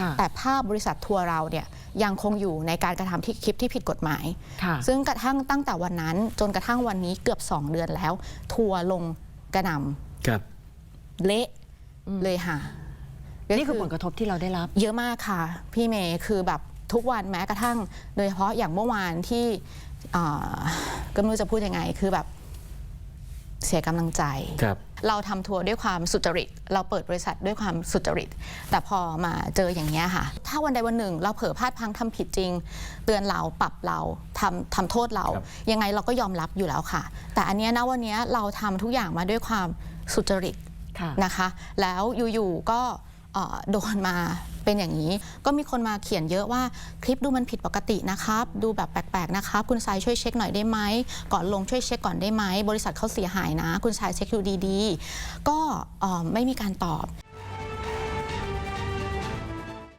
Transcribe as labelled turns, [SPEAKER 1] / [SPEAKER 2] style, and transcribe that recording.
[SPEAKER 1] ค่ะ
[SPEAKER 2] แต่ภาพบริษัททัวร์เราเนี่ยยังคงอยู่ในการกระทำที่คลิปที่ผิดกฎหมาย
[SPEAKER 1] ค่ะ
[SPEAKER 2] ซึ่งกระทั่งตั้งแต่วันนั้นจนกระทั่งวันนี้เกือบ 2 เดือนแล้ว ทัวร์ลงกระหน
[SPEAKER 3] ครับำ
[SPEAKER 2] เละเลยค่ะ
[SPEAKER 1] นี่คือผลกระทบที่เราได้รับ
[SPEAKER 2] เยอะมากค่ะ พี่เมย์คือแบบทุกวันแม้กระทั่ง โดยเฉพาะอย่างเมื่อวานที่อ่าก็ไม่รู้จะพูดยังไงคือแบบ เสียกำลังใจ
[SPEAKER 3] ครับ
[SPEAKER 2] เราทำทัวร์ด้วยความสุจริต เราเปิดบริษัทด้วยความสุจริต แต่พอมาเจออย่างนี้ยค่ะ ถ้าวันใดวันหนึ่ง เราเผลอพลาดพลังทำผิดจริง เตือนเราปรับเราทำทำโทษเรา
[SPEAKER 3] ครับ
[SPEAKER 2] ยังไงเราก็ยอมรับอยู่แล้วค่ะ แต่อันเนี้ยนะวันเนี้ยเราทำทุกอย่างมาด้วยความสุจริต
[SPEAKER 1] ค่ะ
[SPEAKER 2] นะคะ แล้วอยู่ๆก็เอ่อ โดนมาเป็นอย่างนี้ ก็มีคนมาเขียนเยอะว่าคลิปดูมันผิดปกตินะครับ ดูแบบแปลกๆนะครับ คุณชายช่วยเช็คหน่อยได้ไหมก่อนลงช่วยเช็คก่อนได้ไหมบริษัทเขาเสียหายนะ คุณชายเช็คดูดีๆ ก็ไม่มีการตอบ